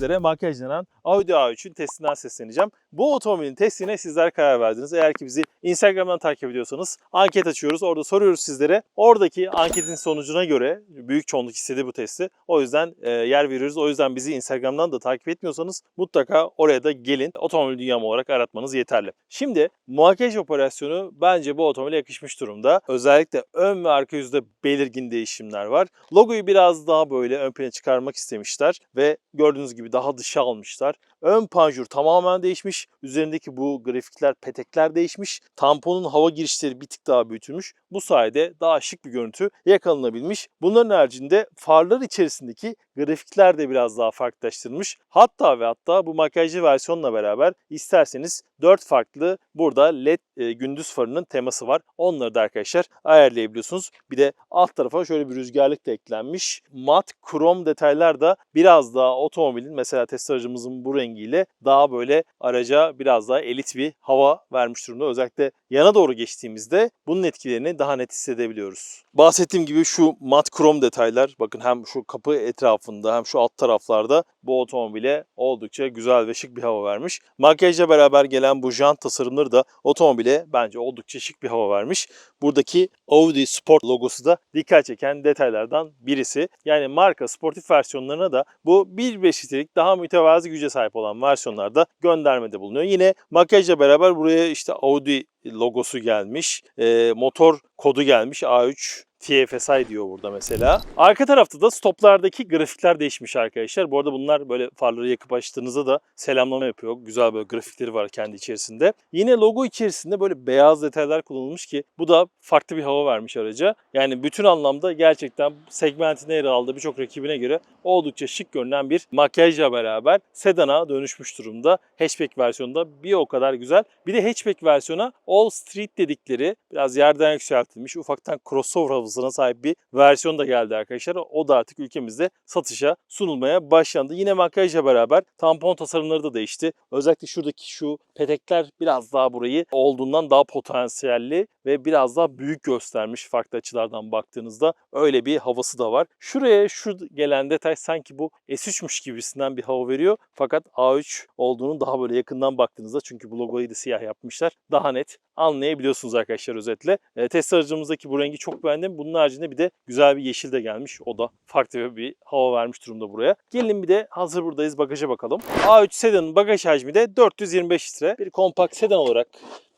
sizlere makyajlanan Audi A3'ün testinden sesleneceğim. Bu otomobilin testine sizler karar verdiniz. Eğer ki bizi Instagram'dan takip ediyorsanız anket açıyoruz. Orada soruyoruz sizlere. Oradaki anketin sonucuna göre büyük çoğunluk istedi bu testi. O yüzden e, yer veriyoruz. O yüzden bizi Instagram'dan da takip etmiyorsanız mutlaka oraya da gelin. Otomobil dünyam olarak aratmanız yeterli. Şimdi makyaj operasyonu bence bu otomobile yakışmış durumda. Özellikle ön ve arka yüzde belirgin değişimler var. Logoyu biraz daha böyle ön plana çıkarmak istemişler ve gördüğünüz gibi daha dışa almışlar. Ön panjur tamamen değişmiş. Üzerindeki bu grafikler, petekler değişmiş. Tamponun hava girişleri bir tık daha büyütülmüş. Bu sayede daha şık bir görüntü yakalanabilmiş. Bunların haricinde farlar içerisindeki grafikler de biraz daha farklılaştırılmış. Hatta ve hatta bu makyajlı versiyonla beraber isterseniz 4 farklı burada led e, gündüz farının teması var. Onları da arkadaşlar ayarlayabiliyorsunuz. Bir de alt tarafa şöyle bir rüzgarlık da eklenmiş. Mat krom detaylar da biraz daha otomobilin mesela test aracımızın bu rengiyle daha böyle araca biraz daha elit bir hava vermiş durumda. Özellikle yana doğru geçtiğimizde bunun etkilerini daha net hissedebiliyoruz. Bahsettiğim gibi şu mat krom detaylar bakın hem şu kapı etrafında hem şu alt taraflarda bu otomobile oldukça güzel ve şık bir hava vermiş. Makyajla beraber gelen bu jant tasarımları da otomobile bence oldukça şık bir hava vermiş. Buradaki Audi Sport logosu da dikkat çeken detaylardan birisi. Yani marka sportif versiyonlarına da bu 1.5 litrelik daha mütevazi güce sahip olan versiyonlarda göndermede bulunuyor. Yine makyajla beraber buraya işte Audi logosu gelmiş. E, motor kodu gelmiş A3 TFSI diyor burada mesela. Arka tarafta da stoplardaki grafikler değişmiş arkadaşlar. Bu arada bunlar böyle farları yakıp açtığınızda da selamlama yapıyor. Güzel böyle grafikleri var kendi içerisinde. Yine logo içerisinde böyle beyaz detaylar kullanılmış ki bu da farklı bir hava vermiş araca. Yani bütün anlamda gerçekten segmentine yer aldığı birçok rakibine göre oldukça şık görünen bir makyajla beraber sedana dönüşmüş durumda. Hatchback versiyonunda bir o kadar güzel. Bir de hatchback versiyona All Street dedikleri biraz yerden yükseltilmiş ufaktan crossover havuzuna sahip bir versiyon da geldi arkadaşlar. O da artık ülkemizde satışa sunulmaya başlandı. Yine makyajla beraber tampon tasarımları da değişti. Özellikle şuradaki şu petekler biraz daha burayı olduğundan daha potansiyelli ve biraz daha büyük göstermiş farklı açılardan baktığınızda öyle bir havası da var. Şuraya şu gelen detay sanki bu S3'müş gibisinden bir hava veriyor. Fakat A3 olduğunu daha böyle yakından baktığınızda çünkü bu logoyu da siyah yapmışlar. Daha net anlayabiliyorsunuz arkadaşlar özetle. E, test aracımızdaki bu rengi çok beğendim. Bunun haricinde bir de güzel bir yeşil de gelmiş. O da farklı bir hava vermiş durumda buraya. Gelin bir de hazır buradayız bagaja bakalım. A3 sedanın bagaj hacmi de 425 litre. Bir kompakt sedan olarak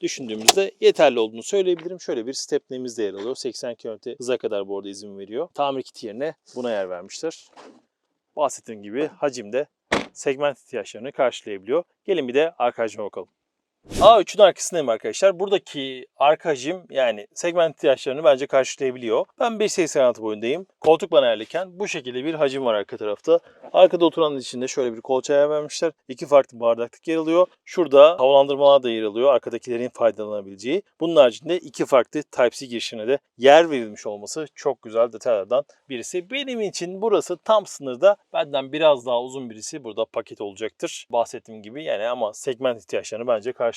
düşündüğümüzde yeterli olduğunu söyleyebilirim. Şöyle bir stepneyimiz de yer alıyor. 80 km hıza kadar bu arada izin veriyor. Tamir kiti yerine buna yer vermişler. Bahsettiğim gibi hacimde segment ihtiyaçlarını karşılayabiliyor. Gelin bir de arka bakalım. A3'ün arkasındayım arkadaşlar. Buradaki arka hacim yani segment ihtiyaçlarını bence karşılayabiliyor. Ben 1.86 boyundayım. Koltuk bana yerliyken bu şekilde bir hacim var arka tarafta. Arkada oturanın içinde şöyle bir kolçaya yer vermişler. İki farklı bardaklık yer alıyor. Şurada havalandırmalar da yer alıyor. Arkadakilerin faydalanabileceği. Bunun haricinde iki farklı Type-C girişine de yer verilmiş olması çok güzel detaylardan birisi. Benim için burası tam sınırda. Benden biraz daha uzun birisi burada paket olacaktır. Bahsettiğim gibi yani ama segment ihtiyaçlarını bence karşılayabiliyor.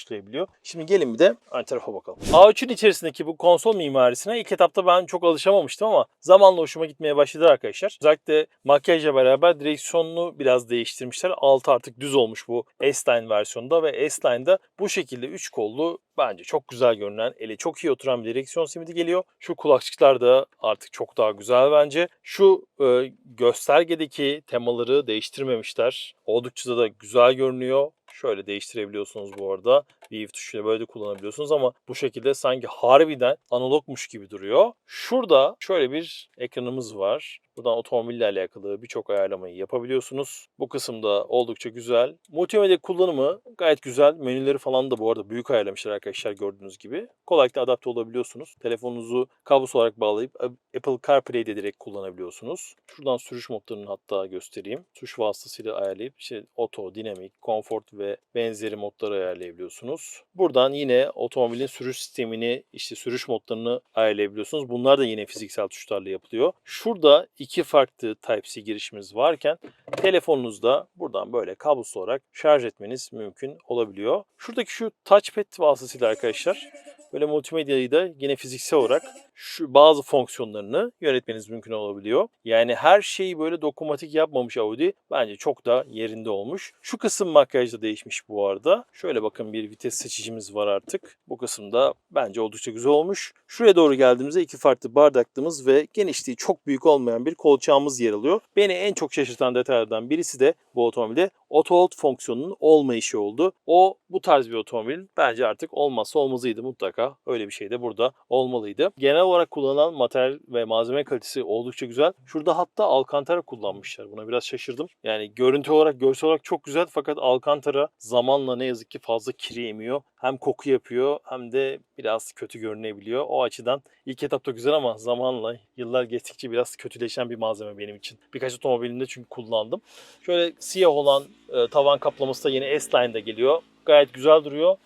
Şimdi gelin bir de ön tarafa bakalım. A3'ün içerisindeki bu konsol mimarisine ilk etapta ben çok alışamamıştım ama zamanla hoşuma gitmeye başladı arkadaşlar. Özellikle makyajla beraber direksiyonunu biraz değiştirmişler. Altı artık düz olmuş bu S-Line versiyonunda ve S-Line'da bu şekilde 3 kollu bence çok güzel görünen, eli çok iyi oturan bir direksiyon simidi geliyor. Şu kulakçıklar da artık çok daha güzel bence. Şu e, göstergedeki temaları değiştirmemişler. Oldukça da güzel görünüyor. Şöyle değiştirebiliyorsunuz bu arada. View tuşuyla böyle de kullanabiliyorsunuz ama bu şekilde sanki harbiden analogmuş gibi duruyor. Şurada şöyle bir ekranımız var. Buradan otomobille alakalı birçok ayarlamayı yapabiliyorsunuz. Bu kısımda oldukça güzel. Multimedya kullanımı gayet güzel. Menüleri falan da bu arada büyük ayarlamışlar arkadaşlar gördüğünüz gibi. Kolaylıkla adapte olabiliyorsunuz. Telefonunuzu kablosu olarak bağlayıp Apple CarPlay'de direkt kullanabiliyorsunuz. Şuradan sürüş modlarını hatta göstereyim. Tuş vasıtasıyla ayarlayıp işte oto, dinamik, comfort ve benzeri modları ayarlayabiliyorsunuz. Buradan yine otomobilin sürüş sistemini, işte sürüş modlarını ayarlayabiliyorsunuz. Bunlar da yine fiziksel tuşlarla yapılıyor. Şurada iki farklı Type-C girişimiz varken telefonunuzda buradan böyle kablosuz olarak şarj etmeniz mümkün olabiliyor. Şuradaki şu touchpad vasıtasıyla arkadaşlar böyle multimedyayı da yine fiziksel olarak şu bazı fonksiyonlarını yönetmeniz mümkün olabiliyor. Yani her şeyi böyle dokunmatik yapmamış Audi. Bence çok da yerinde olmuş. Şu kısım makyajda değişmiş bu arada. Şöyle bakın bir vites seçicimiz var artık. Bu kısımda bence oldukça güzel olmuş. Şuraya doğru geldiğimizde iki farklı bardaklığımız ve genişliği çok büyük olmayan bir kolçağımız yer alıyor. Beni en çok şaşırtan detaylardan birisi de bu otomobilde auto hold fonksiyonunun olmayışı oldu. O bu tarz bir otomobilin bence artık olmazsa olmazıydı mutlaka. Öyle bir şey de burada olmalıydı. Genel olarak kullanılan materyal ve malzeme kalitesi oldukça güzel. Şurada hatta alcantara kullanmışlar. Buna biraz şaşırdım. Yani görüntü olarak, görsel olarak çok güzel fakat alcantara zamanla ne yazık ki fazla kiri emiyor. Hem koku yapıyor hem de biraz kötü görünebiliyor. O açıdan ilk etapta güzel ama zamanla yıllar geçtikçe biraz kötüleşen bir malzeme benim için. Birkaç otomobilimde çünkü kullandım. Şöyle siyah olan e, tavan kaplaması da yine S-Line'da geliyor. Gayet güzel duruyor.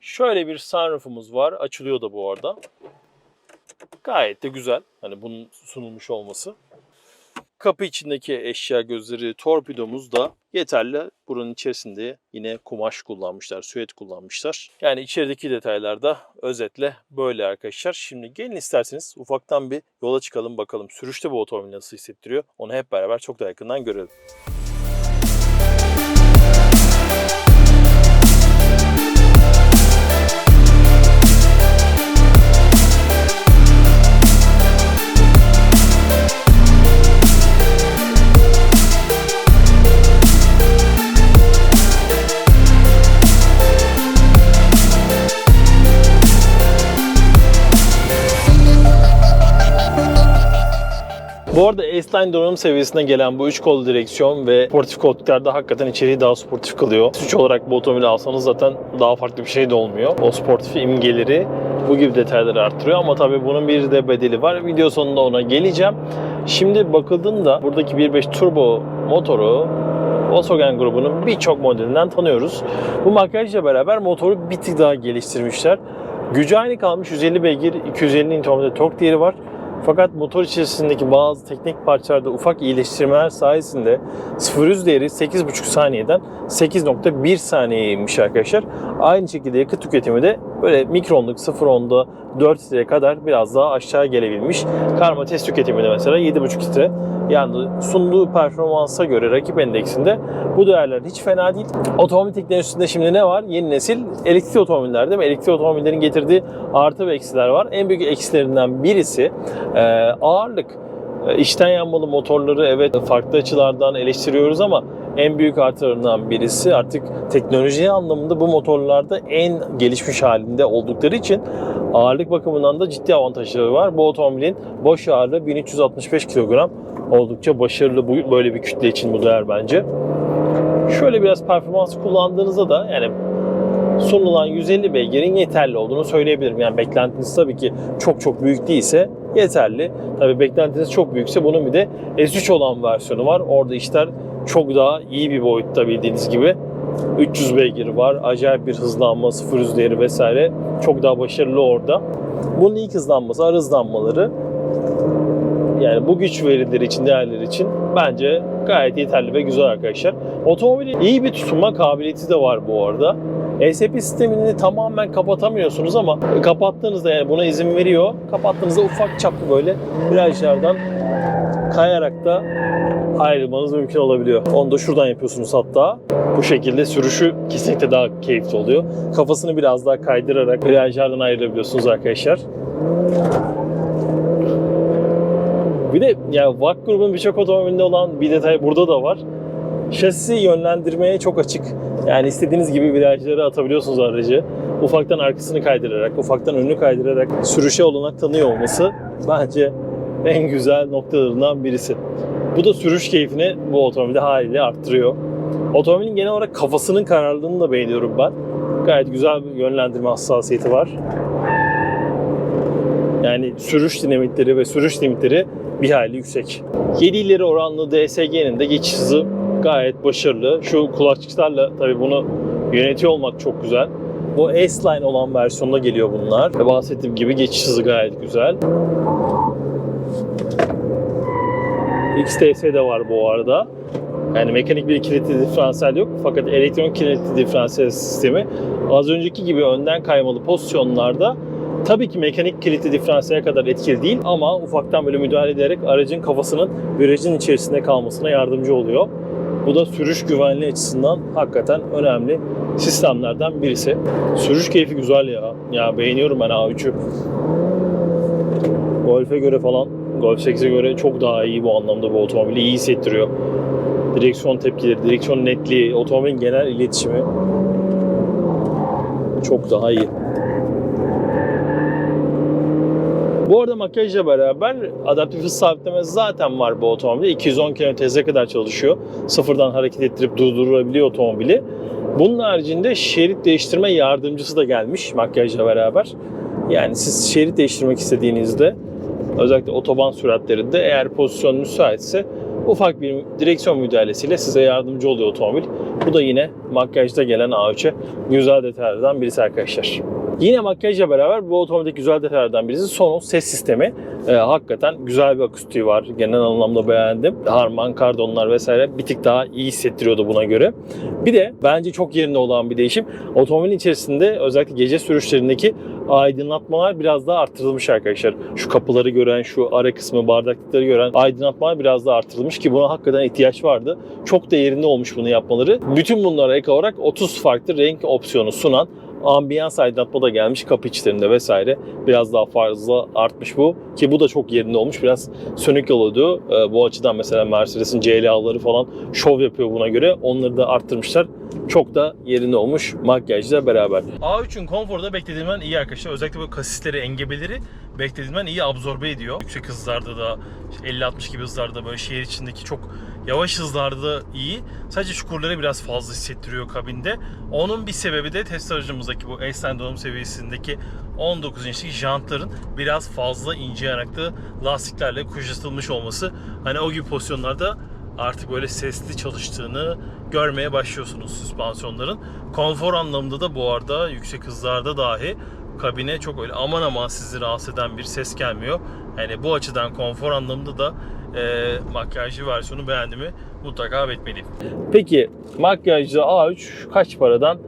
Şöyle bir sunroofumuz var. Açılıyor da bu arada. Gayet de güzel. Hani bunun sunulmuş olması. Kapı içindeki eşya gözleri torpidomuz da yeterli. Buranın içerisinde yine kumaş kullanmışlar, süet kullanmışlar. Yani içerideki detaylar da özetle böyle arkadaşlar. Şimdi gelin isterseniz ufaktan bir yola çıkalım bakalım. Sürüşte bu otomobil nasıl hissettiriyor? Onu hep beraber çok da yakından görelim. Bu arada S-Line donanım seviyesine gelen bu 3 kol direksiyon ve sportif koltuklarda hakikaten içeriği daha sportif kılıyor. Suç olarak bu otomobili alsanız zaten daha farklı bir şey de olmuyor. O sportif imgeleri bu gibi detayları arttırıyor ama tabii bunun bir de bedeli var. Video sonunda ona geleceğim. Şimdi bakıldığında buradaki 1.5 turbo motoru Volkswagen grubunun birçok modelinden tanıyoruz. Bu makyajla beraber motoru bir tık daha geliştirmişler. Gücü aynı kalmış 150 beygir 250 Nm tork değeri var. Fakat motor içerisindeki bazı teknik parçalarda ufak iyileştirmeler sayesinde 0-100 değeri 8,5 saniyeden 8.1 saniyeye inmiş arkadaşlar. Aynı şekilde yakıt tüketimi de böyle mikronluk 0-10'da 4 litreye kadar biraz daha aşağı gelebilmiş. Karma test tüketimi de mesela 7,5 litre. Yani sunduğu performansa göre rakip endeksinde bu değerler hiç fena değil. Otomobil teknolojisinde şimdi ne var? Yeni nesil elektrikli otomobiller değil mi? Elektrikli otomobillerin getirdiği artı ve eksiler var. En büyük eksilerinden birisi ağırlık. E, İçten yanmalı motorları evet farklı açılardan eleştiriyoruz ama en büyük artılarından birisi artık teknoloji anlamında bu motorlarda en gelişmiş halinde oldukları için ağırlık bakımından da ciddi avantajları var. Bu otomobilin boş ağırlığı 1365 kilogram. Oldukça başarılı bu böyle bir kütle için bu değer bence. Şöyle biraz performans kullandığınızda da yani sunulan 150 beygirin yeterli olduğunu söyleyebilirim. Yani beklentiniz tabii ki çok çok büyük değilse yeterli. Tabii beklentiniz çok büyükse bunun bir de S3 olan versiyonu var. Orada işler çok daha iyi bir boyutta bildiğiniz gibi. 300 beygir var. Acayip bir hızlanma, sıfır yüz değeri vesaire. Çok daha başarılı orada. Bunun ilk hızlanması, ara hızlanmaları yani bu güç verileri için, değerleri için bence gayet yeterli ve güzel arkadaşlar. Otomobilin iyi bir tutunma kabiliyeti de var bu arada. ESP sistemini tamamen kapatamıyorsunuz ama kapattığınızda yani buna izin veriyor. Kapattığınızda ufak çaplı böyle virajlardan kayarak da ayrılmanız mümkün olabiliyor. Onu da şuradan yapıyorsunuz hatta. Bu şekilde sürüşü kesinlikle daha keyifli oluyor. Kafasını biraz daha kaydırarak virajlardan ayırabiliyorsunuz arkadaşlar. Bir de ya VAK grubunun birçok otomobilinde olan bir detay burada da var. Şasisi yönlendirmeye çok açık. Yani istediğiniz gibi virajları atabiliyorsunuz aracı. Ufaktan arkasını kaydırarak, ufaktan önünü kaydırarak sürüşe olanak tanıyor olması bence en güzel noktalarından birisi. Bu da sürüş keyfini bu otomobilde haliyle arttırıyor. Otomobilin genel olarak kafasının kararlılığını da beğeniyorum ben. Gayet güzel bir yönlendirme hassasiyeti var. Yani sürüş dinamikleri ve sürüş limitleri bir hayli yüksek. 7 ileri oranlı DSG'nin de geçiş hızı gayet başarılı. Şu kulakçıklarla tabii bunu yönetiyor olmak çok güzel. Bu S-Line olan versiyonda geliyor bunlar. Ve bahsettiğim gibi geçiş hızı gayet güzel. XTS de var bu arada. Yani mekanik bir kilitli diferansiyel yok fakat elektronik kilitli diferansiyel sistemi az önceki gibi önden kaymalı pozisyonlarda Tabii ki mekanik kilitli diferansiyel kadar etkili değil ama ufaktan böyle müdahale ederek aracın kafasının virajın içerisinde kalmasına yardımcı oluyor. Bu da sürüş güvenliği açısından hakikaten önemli sistemlerden birisi. Sürüş keyfi güzel ya. Ya beğeniyorum ben A3'ü. Golf'e göre falan, Golf 8'e göre çok daha iyi bu anlamda bu otomobili iyi hissettiriyor. Direksiyon tepkileri, direksiyon netliği, otomobilin genel iletişimi çok daha iyi. Bu arada makyajla beraber adaptif hız sabitleme zaten var bu otomobilde. 210 km hıza kadar çalışıyor. Sıfırdan hareket ettirip durdurabiliyor otomobili. Bunun haricinde şerit değiştirme yardımcısı da gelmiş makyajla beraber. Yani siz şerit değiştirmek istediğinizde özellikle otoban süratlerinde eğer pozisyon müsaitse ufak bir direksiyon müdahalesiyle size yardımcı oluyor otomobil. Bu da yine makyajda gelen A3'e güzel detaylardan birisi arkadaşlar. Yine makyajla beraber bu otomobildeki güzel detaylardan birisi Sonos ses sistemi. Ee, hakikaten güzel bir akustiği var. Genel anlamda beğendim. Harman, kardonlar vesaire bir tık daha iyi hissettiriyordu buna göre. Bir de bence çok yerinde olan bir değişim. Otomobilin içerisinde özellikle gece sürüşlerindeki aydınlatmalar biraz daha arttırılmış arkadaşlar. Şu kapıları gören, şu ara kısmı, bardaklıkları gören aydınlatmalar biraz daha arttırılmış ki buna hakikaten ihtiyaç vardı. Çok da yerinde olmuş bunu yapmaları. Bütün bunlara ek olarak 30 farklı renk opsiyonu sunan ambiyans aydınlatma da gelmiş kapı içlerinde vesaire. Biraz daha fazla artmış bu. Ki bu da çok yerinde olmuş. Biraz sönük oluyordu. Ee, bu açıdan mesela Mercedes'in CLA'ları falan şov yapıyor buna göre. Onları da arttırmışlar. Çok da yerinde olmuş makyajla beraber. A3'ün konforu da beklediğimden iyi arkadaşlar. Özellikle bu kasisleri, engebeleri beklediğimden iyi absorbe ediyor. Yüksek hızlarda da 50-60 gibi hızlarda böyle şehir içindeki çok yavaş hızlarda iyi. Sadece çukurları biraz fazla hissettiriyor kabinde. Onun bir sebebi de test aracımızdaki bu S-Line donanım seviyesindeki 19 inçlik jantların biraz fazla ince yanaklı lastiklerle kuşatılmış olması. Hani o gibi pozisyonlarda artık böyle sesli çalıştığını görmeye başlıyorsunuz süspansiyonların. Konfor anlamında da bu arada yüksek hızlarda dahi kabine çok öyle aman aman sizi rahatsız eden bir ses gelmiyor. Yani bu açıdan konfor anlamında da e, makyajlı versiyonu beğendiğimi mutlaka belirtmeliyim. Peki makyajlı A3 kaç paradan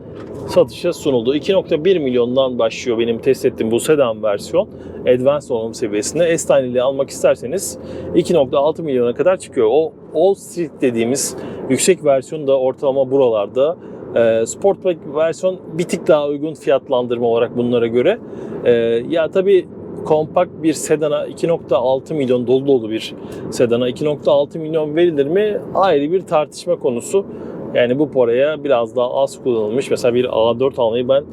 satışa sunuldu? 2.1 milyondan başlıyor benim test ettiğim bu sedan versiyon. Advanced donanım seviyesinde. İle almak isterseniz 2.6 milyona kadar çıkıyor. O All Street dediğimiz yüksek versiyon da ortalama buralarda. E, Sportback versiyon bir tık daha uygun fiyatlandırma olarak bunlara göre. E, ya tabii kompakt bir sedana 2.6 milyon dolu dolu bir sedana 2.6 milyon verilir mi ayrı bir tartışma konusu. Yani bu paraya biraz daha az kullanılmış mesela bir A4 almayı ben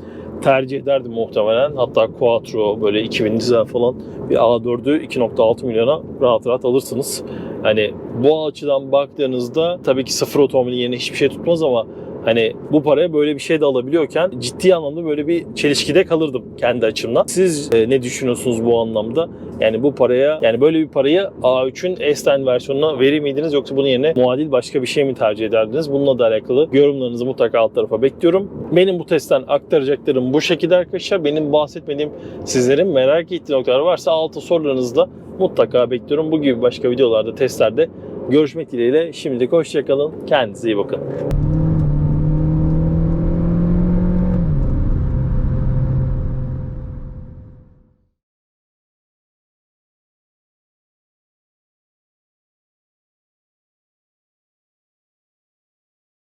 tercih ederdim muhtemelen. Hatta Quattro böyle 2000 dizel falan bir A4'ü 2.6 milyona rahat rahat alırsınız. Hani bu açıdan baktığınızda tabii ki sıfır otomobilin yerine hiçbir şey tutmaz ama Hani bu paraya böyle bir şey de alabiliyorken ciddi anlamda böyle bir çelişkide kalırdım kendi açımdan. Siz e, ne düşünüyorsunuz bu anlamda? Yani bu paraya yani böyle bir parayı A3'ün S-Line versiyonuna verir miydiniz yoksa bunun yerine muadil başka bir şey mi tercih ederdiniz? Bununla da alakalı yorumlarınızı mutlaka alt tarafa bekliyorum. Benim bu testten aktaracaklarım bu şekilde arkadaşlar. Benim bahsetmediğim sizlerin merak ettiği noktalar varsa altı sorularınızda mutlaka bekliyorum. Bu gibi başka videolarda, testlerde görüşmek dileğiyle. Şimdilik hoşçakalın. Kendinize iyi bakın.